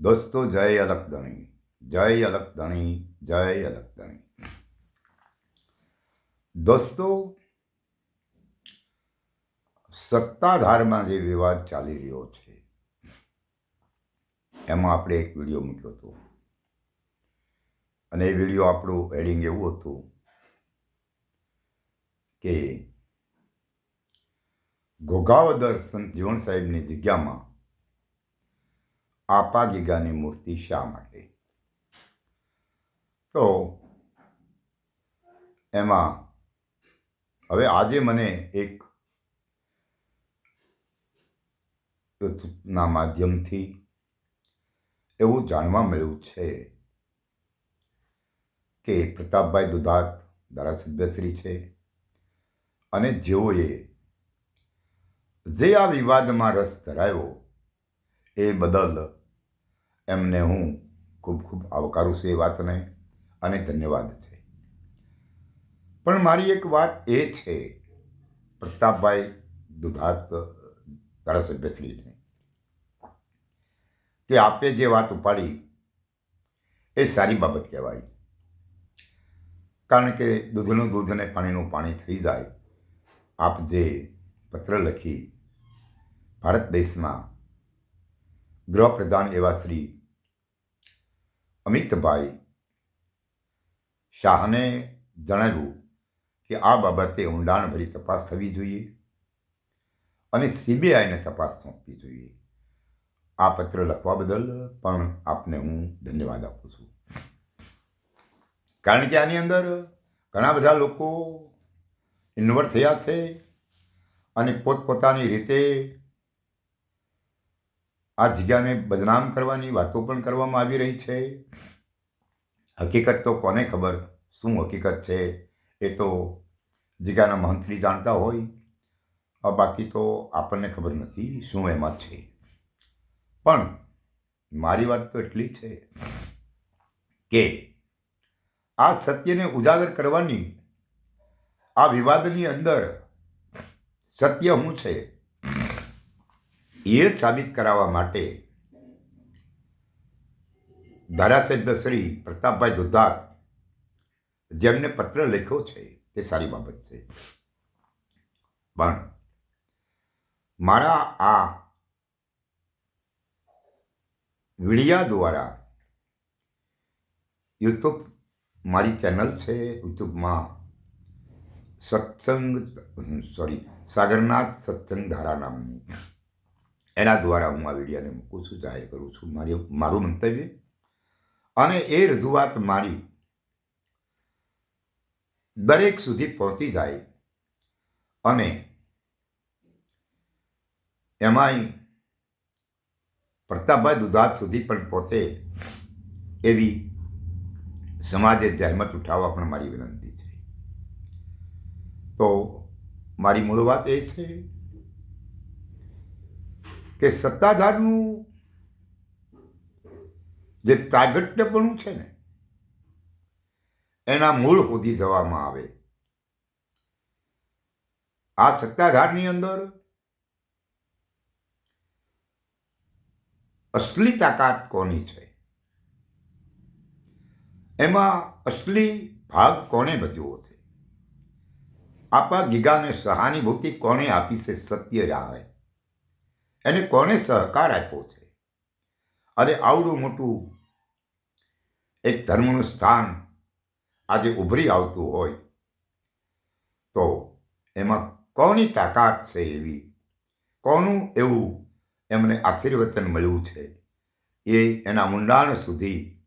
દોસ્તો, જય અલકદણી. જય અલકદણી જય અલકદણી. દોસ્તો, સત્તાધારમાં જે વિવાદ ચાલી રહ્યો છે, એમાં આપણે એક વીડિયો મૂક્યો હતો. અને એ વીડિયો આપણું એડિંગ એવું હતું કે ઘોઘાવદર સંત જીવણ સાહેબની જગ્યામાં આપા ગીગાની મૂર્તિ શા માટે? તો એમાં હવે આજે મને એક ના માધ્યમથી એવું જાણવા મળ્યું છે કે પ્રતાપભાઈ દુધાત ધારાસભ્યશ્રી છે અને જેઓએ જે આ વિવાદમાં રસ ધરાવ્યો એ બદલ એમને હું ખૂબ ખૂબ આવકારું છું એ વાતને અને ધન્યવાદ છે. પણ મારી એક વાત એ છે, પ્રતાપભાઈ દુધાત ધારાસભ્યશ્રીને, કે આપે જે વાત ઉપાડી એ સારી બાબત કહેવાય. કારણ કે દૂધનું દૂધ અને પાણીનું પાણી થઈ જાય, આપ જે પત્ર લખી ભારત દેશના ગૃહપ્રધાન એવા શ્રી અમિતભાઈ શાહને જણાવ્યું કે આ બાબતે ઊંડાણભરી તપાસ થવી જોઈએ અને સીબીઆઈને તપાસ સોંપવી જોઈએ. આ પત્ર લખવા બદલ પણ આપને હું ધન્યવાદ આપું છું. કારણ કે આની અંદર ઘણા બધા લોકો ઇન્વર્ટ થયા છે અને પોતપોતાની રીતે આ જગ્યાને બદનામ કરવાની વાતો પણ કરવામાં આવી રહી છે. હકીકત તો કોને ખબર શું હકીકત છે? એ તો જગ્યાના મહંતશ્રી જાણતા હોય. બાકી તો આપણને ખબર નથી શું એમાં છે. પણ મારી વાત તો એટલી છે કે આ સત્યને ઉજાગર કરવાની આ વિવાદની અંદર સત્ય શું છે? એ સાબિત કરાવવા માટે ધારાસભ્ય શ્રી પ્રતાપભાઈ દુધાત, જેમને પત્ર લખ્યો છે, તે સારી બાબત છે. પણ મારા આ વિડિયા દ્વારા યુટ્યુબ મારી ચેનલ છે, યુટ્યુબમાં સત્સંગ, સોરી, સાગરનાથ સત્સંગ ધારા નામની. એના દ્વારા હું આ વિડીયોને મૂકું છું. જાહેર કરું છું. મારી મારું મંતવ્ય? અને એ રજૂઆત મારી દરેક સુધી પહોંચી જાય અને એમાંય પ્રતાપભાઈ દુધાત સુધી પણ પહોંચે એવી સમાજે જહેમત ઉઠાવવા પણ મારી વિનંતી છે. તો મારી મૂળ વાત એ છે કે સત્તાધારનું જે પ્રાગટ્યપણું છે ને, એના મૂળ હોદી જવામાં આવે. આ સત્તાધારની અંદર અસલી તાકાત કોની છે? એમાં અસલી ભાગ કોણે ભજવો છે? આપણા ગીગાને સહાનુભૂતિ કોણે આપી છે? સત્ય રાહે એને કોણે સહકાર આપ્યો છે? અને આવડું મોટું એક ધર્મનું સ્થાન આજે ઉભરી આવતું હોય તો એમાં કોની તાકાત છે એવી? કોનું એવું એમને આશીર્વચન મળ્યું છે? એ એના ઊંડાણ સુધી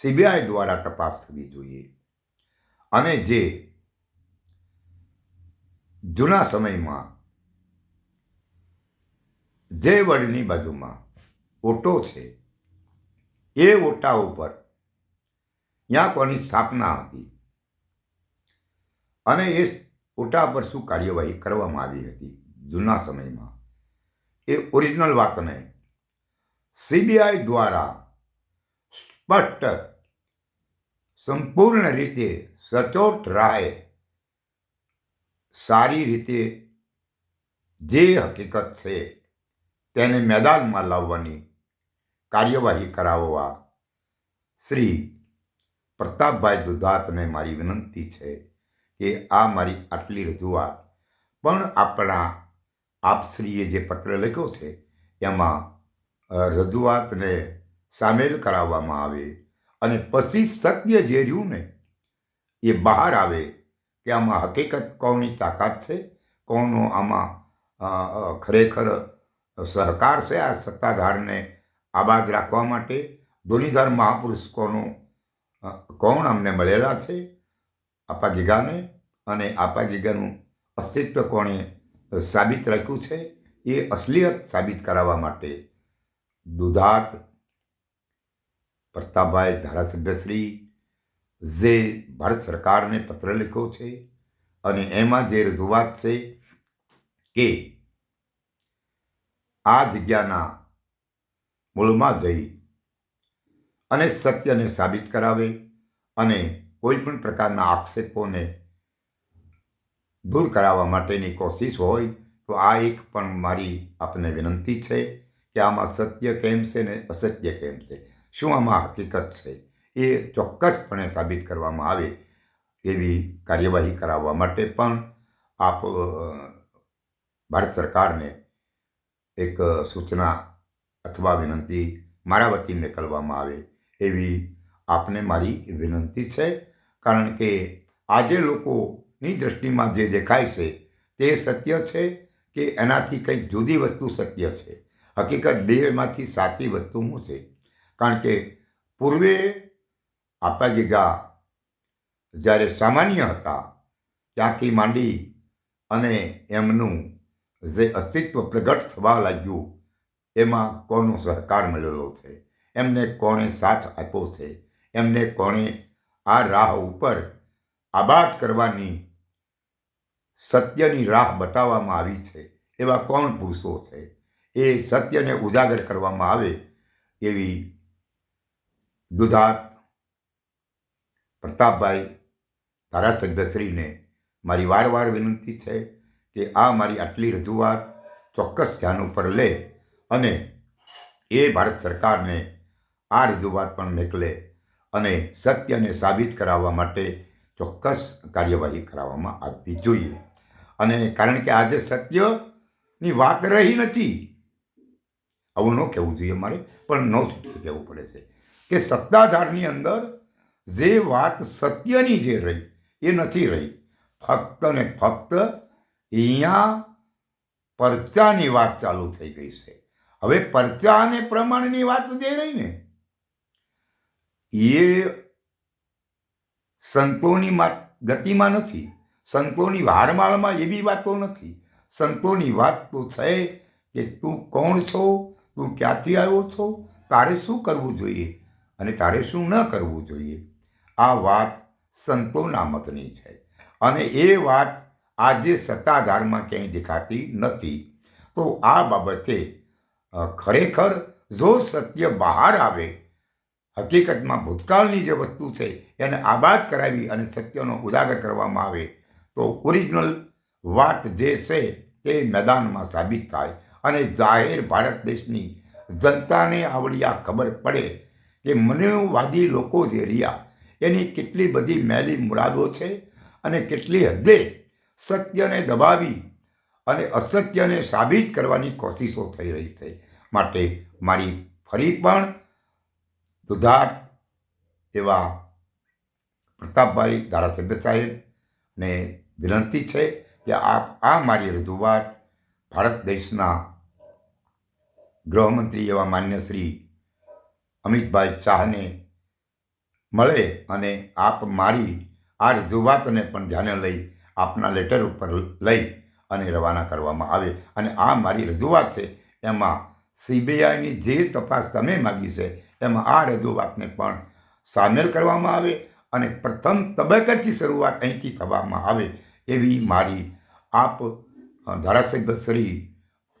સીબીઆઈ દ્વારા તપાસ થવી જોઈએ. અને જે જૂના સમયમાં જે વડની બાજુમાં ઓટો છે, એ ઓટા ઉપર ત્યાં કોની સ્થાપના હતી અને એ ઓટા પર શું કાર્યવાહી કરવામાં આવી હતી જૂના સમયમાં, એ ઓરિજિનલ વાતને સીબીઆઈ દ્વારા સ્પષ્ટ સંપૂર્ણ રીતે સચોટ રાહે સારી રીતે જે હકીકત છે તેને મેદાનમાં લાવવાની કાર્યવાહી કરાવવા શ્રી પ્રતાપભાઈ દુધાતને મારી વિનંતી છે કે આ મારી આટલી રજૂઆત પણ આપણા આપશ્રીએ જે પત્ર લખ્યો છે, એમાં રજૂઆતને સામેલ કરાવવામાં આવે અને પછી સત્ય જે રહ્યું ને, એ બહાર આવે કે આમાં હકીકત કોની તાકાત છે, કોનો આમાં ખરેખર સહકાર છે આ સત્તાધારને આબાદ રાખવા માટે? ધોનીધર મહાપુરુષ કોનો કોણ અમને મળેલા છે? આપા ગીગાને અને આપા ગીગાનું અસ્તિત્વ કોણે સાબિત રાખ્યું છે? એ અસલિયત સાબિત કરાવવા માટે દુધાત, પ્રતાપભાઈ ધારાસભ્યશ્રી, જે ભારત સરકારને પત્ર લખ્યો છે અને એમાં જે રજૂઆત છે કે આ જગ્યાના મૂળમાં જઈ અને સત્યને સાબિત કરાવે અને કોઈ પણ પ્રકારના આક્ષેપોને દૂર કરાવવા માટેની કોશિશ હોય, તો આ એક પણ મારી આપને વિનંતી છે કે આમાં સત્ય કેમ છે ને અસત્ય કેમ છે? શું આમાં હકીકત છે? એ ચોક્કસપણે સાબિત કરવામાં આવે એવી કાર્યવાહી કરાવવા માટે પણ આપ ભારત સરકારને એક સૂચના અથવા વિનંતી મારા વતીને કરવામાં આવે એવી આપને મારી વિનંતી છે. કારણ કે આજે લોકોની દૃષ્ટિમાં જે દેખાય છે તે સત્ય છે કે એનાથી કંઈક જુદી વસ્તુ સત્ય છે. હકીકત બેમાંથી સાચી વસ્તુ શું છે? કારણ કે પૂર્વે આપા ગીગા જ્યારે સામાન્ય હતા ત્યાંથી માંડી અને એમનું જે અસ્તિત્વ પ્રગટ થવા લાગ્યું, એમાં કોનો સહકાર મળેલો છે? એમને કોણે સાથ આપ્યો છે? એમને કોણે આ રાહ ઉપર આબાદ કરવાની સત્યની રાહ બતાવવામાં આવી છે? એવા કોણ પુરુષો છે? એ સત્યને ઉજાગર કરવામાં આવે એવી દુધાત પ્રતાપભાઈ ધારાસભ્યશ્રીને મારી વારવાર વિનંતી છે. કે આ મારી આટલી રજૂઆત ચોક્કસ ધ્યાન ઉપર લે અને એ ભારત સરકારને આ રજૂઆત પણ મેકલે અને સત્યને સાબિત કરાવવા માટે ચોક્કસ કાર્યવાહી કરાવવામાં આવવી જોઈએ. અને કારણ કે આજે સત્યની વાત રહી નથી, આવું ન કહેવું જોઈએ મારે, પણ ન કહેવું પડે છે કે સત્તાધારની અંદર જે વાત સત્યની જે રહી, એ નથી રહી. ફક્ત ને ફક્ત અહીંયા પરચાની વાત ચાલુ થઈ ગઈ છે. હવે પરચા અને પ્રમાણની વાત જે રહી ને, એ સંતોની ગતિમાં નથી. સંતોની હારમાળમાં એવી વાતો નથી. સંતોની વાત તો છે કે તું કોણ છો? તું ક્યાંથી આવ્યો છો? તારે શું કરવું જોઈએ? અને તારે શું ન કરવું જોઈએ? આ વાત સંતોના મતની છે. અને એ વાત આજે સત્તાધારમાં ક્યાંય દેખાતી નથી. તો આ બાબતે ખરેખર જો સત્ય બહાર આવે, હકીકતમાં ભૂતકાળની જે વસ્તુ છે એને આબાદ કરાવી અને સત્યનો ઉજાગર કરવામાં આવે, તો ઓરિજિનલ વાત જે છે તે મેદાનમાં સાબિત થાય અને જાહેર ભારત દેશની જનતાને આવડી આ ખબર પડે કે મનોવાદી લોકો જે રહ્યા, એની કેટલી બધી મેલી મુરાદો છે અને કેટલી હદે સત્યને દબાવી અને અસત્યને સાબિત કરવાની કોશિશો થઈ રહી છે. માટે મારી ફરી પણ દુધાર એવા પ્રતાપભાઈ ધારાસભ્ય સાહેબને વિનંતી છે કે આપ આ મારી રજૂઆત ભારત દેશના ગૃહમંત્રી એવા માન્ય શ્રી અમિતભાઈ શાહને મળે અને આપ મારી આ રજૂઆતને પણ ધ્યાને લઈ આપના લેટર ઉપર લઈ અને રવાના કરવામાં આવે. અને આ મારી રજૂઆત છે. એમાં સીબીઆઈની જે તપાસ તમે માગી છે, એમાં આ રજૂઆતને પણ સામેલ કરવામાં આવે અને પ્રથમ તબક્કાથી શરૂઆત અહીંથી થવામાં આવે એવી મારી આપ ધારાસભ્ય શ્રી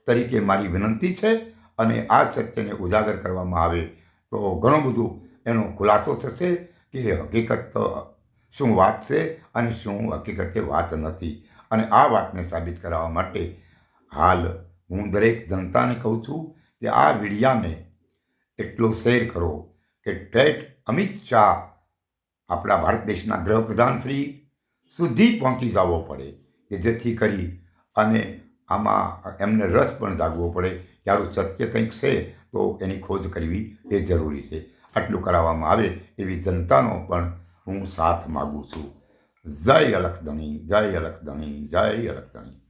તરીકે મારી વિનંતી છે અને આ સત્યને ઉજાગર કરવામાં આવે તો ઘણું બધું એનો ખુલાસો થશે કે હકીકત શું વાત છે અને શું હકીકતે વાત નથી? અને આ વાતને સાબિત કરાવવા માટે હાલ હું દરેક જનતાને કહું છું કે આ વિડિયાને એટલો શેર કરો કે ટેટ અમિત શાહ આપણા ભારત દેશના ગૃહપ્રધાન શ્રી સુધી પહોંચી જવો પડે કે જેથી કરી અને આમાં એમને રસ પણ જાગવો પડે કે સત્ય કંઈક છે તો એની ખોજ કરવી એ જરૂરી છે. આટલું કરાવવામાં આવે એવી જનતાનો પણ હું સાથ માગું છું. જય અલખદણી જય અલખદણી જય અલખધણી